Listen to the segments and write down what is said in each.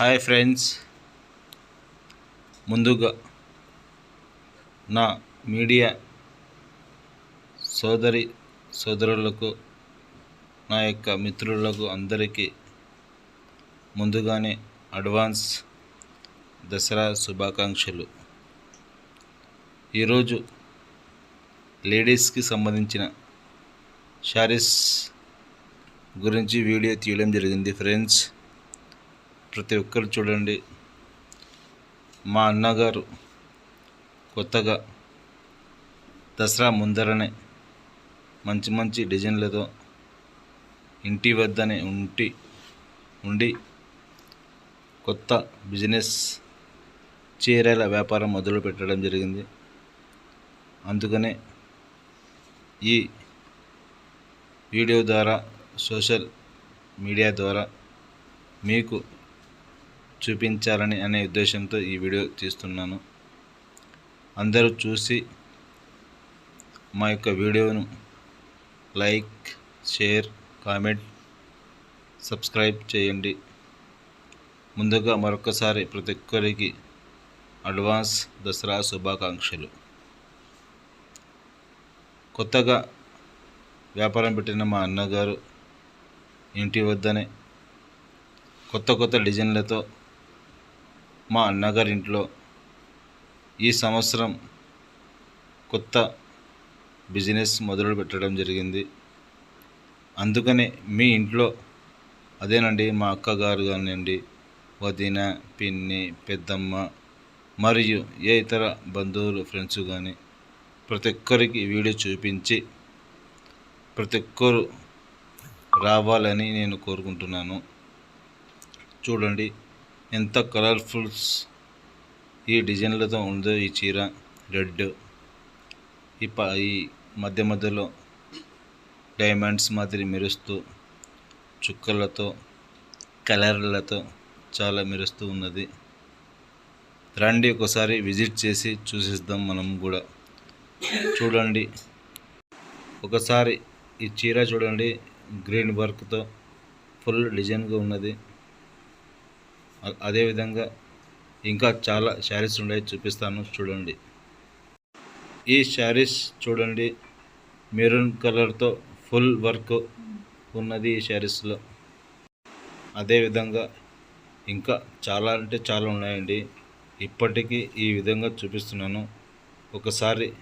Hi friends. ముందుగా నా media సోదరి సోదరులకు నా యొక్క మిత్రులకు అందరికీ ముందుగానే అడ్వాన్స్ దసరా శుభాకాంక్షలు. ఈరోజు లేడీస్కి సంబంధించిన శారీస్ గురించి వీడియో తీయడం జరిగింది ఫ్రెండ్స్. ప్రతి ఒక్కరు చూడండి. మా అన్నగారు కొత్తగా దసరా ముందరనే మంచి మంచి డిజైన్లతో ఇంటి వద్దనే ఉంటి ఉండి కొత్త బిజినెస్ చీరల వ్యాపారం మొదలు పెట్టడం జరిగింది. అందుకనే ఈ వీడియో ద్వారా సోషల్ మీడియా ద్వారా మీకు చూపించాలని అనే ఉద్దేశంతో ఈ వీడియో తీస్తున్నాను. అందరూ చూసి మా యొక్క వీడియోను లైక్ షేర్ కామెంట్ సబ్స్క్రైబ్ చేయండి. ముందుగా మరొకసారి ప్రతి ఒక్కరికి అడ్వాన్స్ దసరా శుభాకాంక్షలు. కొత్తగా వ్యాపారం పెట్టిన మా అన్నగారు ఇంటి వద్దనే కొత్త కొత్త డిజైన్లతో మా అన్నగారి ఇంట్లో ఈ సంవత్సరం కొత్త బిజినెస్ మొదలు పెట్టడం జరిగింది. అందుకనే మీ ఇంట్లో అదేనండి మా అక్కగారు కానివ్వండి వదిన పిన్ని పెద్దమ్మ మరియు ఏ ఇతర బంధువులు ఫ్రెండ్స్ కానీ ప్రతి ఒక్కరికి వీడియో చూపించి ప్రతి ఒక్కరు రావాలని నేను కోరుకుంటున్నాను. చూడండి. ఎంత కలర్ఫుల్స్ ఈ డిజైన్లతో ఉందో ఈ చీర రెడ్ ఈ ప ఈ మధ్య మధ్యలో డైమండ్స్ మాదిరి మెరుస్తూ చుక్కలతో కలర్లతో చాలా మెరుస్తూ ఉన్నది. రండి ఒకసారి విజిట్ చేసి చూసిద్దాం మనం కూడా. చూడండి. ఒకసారి ఈ చీర చూడండి. గ్రీన్ వర్క్తో ఫుల్ డిజైన్గా ఉన్నది. అదేవిధంగా ఇంకా చాలా శారీస్ ఉన్నాయి చూపిస్తాను చూడండి. ఈ శారీస్ చూడండి మెరూన్ కలర్తో ఫుల్ వర్క్ ఉన్నది ఈ శారీస్లో. అదేవిధంగా ఇంకా చాలా అంటే చాలా ఉన్నాయండి. ఇప్పటికీ ఈ విధంగా చూపిస్తున్నాను. ఒకసారి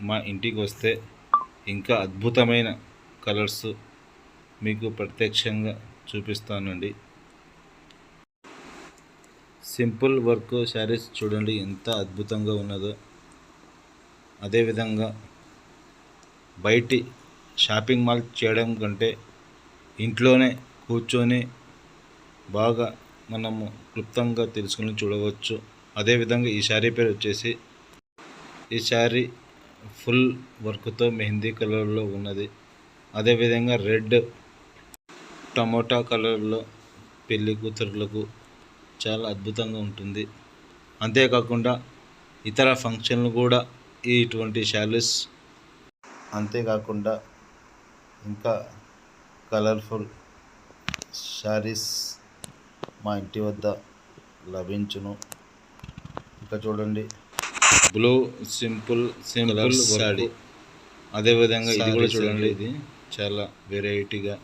మా ఇంటికి వస్తే ఇంకా అద్భుతమైన కలర్స్ మీకు ప్రత్యక్షంగా చూపిస్తానండి. సింపుల్ వర్క్ శారీస్ చూడండి ఎంత అద్భుతంగా ఉన్నదో. అదేవిధంగా బయటి షాపింగ్ మాల్ చేయడం కంటే ఇంట్లోనే కూర్చొని బాగా మనము క్లుప్తంగా తెలుసుకుని చూడవచ్చు. అదేవిధంగా ఈ శారీ పేరు వచ్చేసి ఈ శారీ ఫుల్ వర్క్తో మెహందీ కలర్లో ఉన్నది. అదేవిధంగా రెడ్ టమోటా కలర్లో పెళ్ళి కూతురులకు చాలా అద్భుతంగా ఉంటుంది. అంతేకాకుండా ఇతర ఫంక్షన్లు కూడా ఈ ఇటువంటి శారీస్ అంతేకాకుండా ఇంకా కలర్ఫుల్ శారీస్ మా ఇంటి వద్ద లభించును. ఇంకా చూడండి. బ్లూ సింపుల్ సింపుల్ సాడీ అదేవిధంగా ఇది కూడా చూడండి. ఇది చాలా వెరైటీగా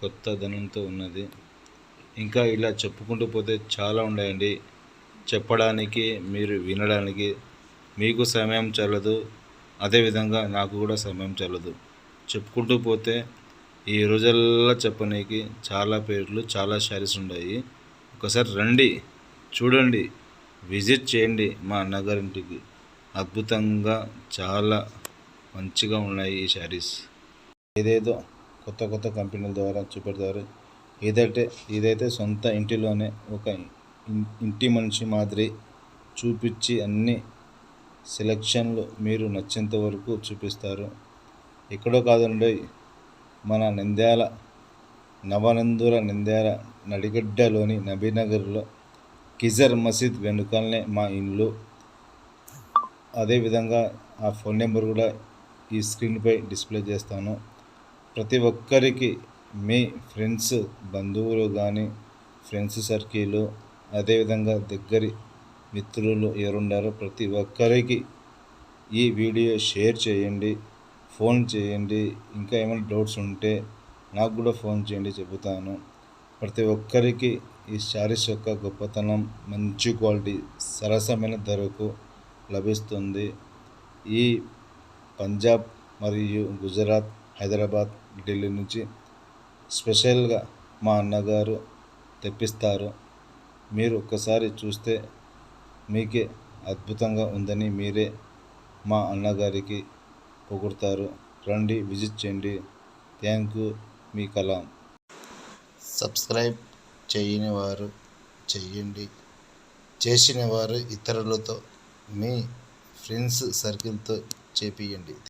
కొత్త ధనంతో ఉన్నది. ఇంకా ఇలా చెప్పుకుంటూ పోతే చాలా ఉన్నాయండి. చెప్పడానికి మీరు వినడానికి మీకు సమయం చాలదు అదేవిధంగా నాకు కూడా సమయం చాలదు చెప్పుకుంటూ పోతే ఈ రోజుల్లో చెప్పనీకి చాలా పేర్లు చాలా శారీస్ ఉన్నాయి ఒకసారి రండి చూడండి విజిట్ చేయండి మా అన్నగారింటికి. అద్భుతంగా చాలా మంచిగా ఉన్నాయి ఈ శారీస్. ఏదేదో కొత్త కొత్త కంపెనీల ద్వారా చూపెడతారు. ఏదైతే ఇదైతే సొంత ఇంటిలోనే ఒక ఇంటి మనిషి మాదిరి చూపించి అన్ని సెలక్షన్లు మీరు నచ్చేంత వరకు చూపిస్తారు. ఎక్కడో కాదండి మన నంద్యాల నవనందుల నంద్యాల నడిగడ్డలోని నబీనగర్లో కిజర్ మసీద్ వెనుకలనే మా ఇల్లు. అదేవిధంగా ఆ ఫోన్ నెంబర్ కూడా ఈ స్క్రీన్పై డిస్ప్లే చేస్తాను. ప్రతి ఒక్కరికి మీ ఫ్రెండ్స్ బంధువులు కానీ ఫ్రెండ్స్ సర్కిల్ అదేవిధంగా దగ్గరి మిత్రులు ఎవరున్నారో ప్రతి ఒక్కరికి ఈ వీడియో షేర్ చేయండి ఫోన్ చేయండి. ఇంకా ఏమైనా డౌట్స్ ఉంటే నాకు కూడా ఫోన్ చేయండి చెబుతాను. ప్రతి ఒక్కరికి ఈ శారీస్ యొక్క గొప్పతనం మంచి క్వాలిటీ సరసమైన ధరకు లభిస్తుంది. ఈ పంజాబ్ మరియు గుజరాత్ హైదరాబాద్ ఢిల్లీ నుంచి స్పెషల్గా మా అన్నగారు తెప్పిస్తారు. మీరు ఒక్కసారి చూస్తే మీకే అద్భుతంగా ఉందని మీరే మా అన్నగారికి పొగుడతారు. రండి విజిట్ చేయండి. థ్యాంక్ యూ మీ కలాం. సబ్స్క్రైబ్ చేయని వారు చెయ్యండి. చేసిన వారు ఇతరులతో మీ ఫ్రెండ్స్ సర్కిల్తో చేపియండి.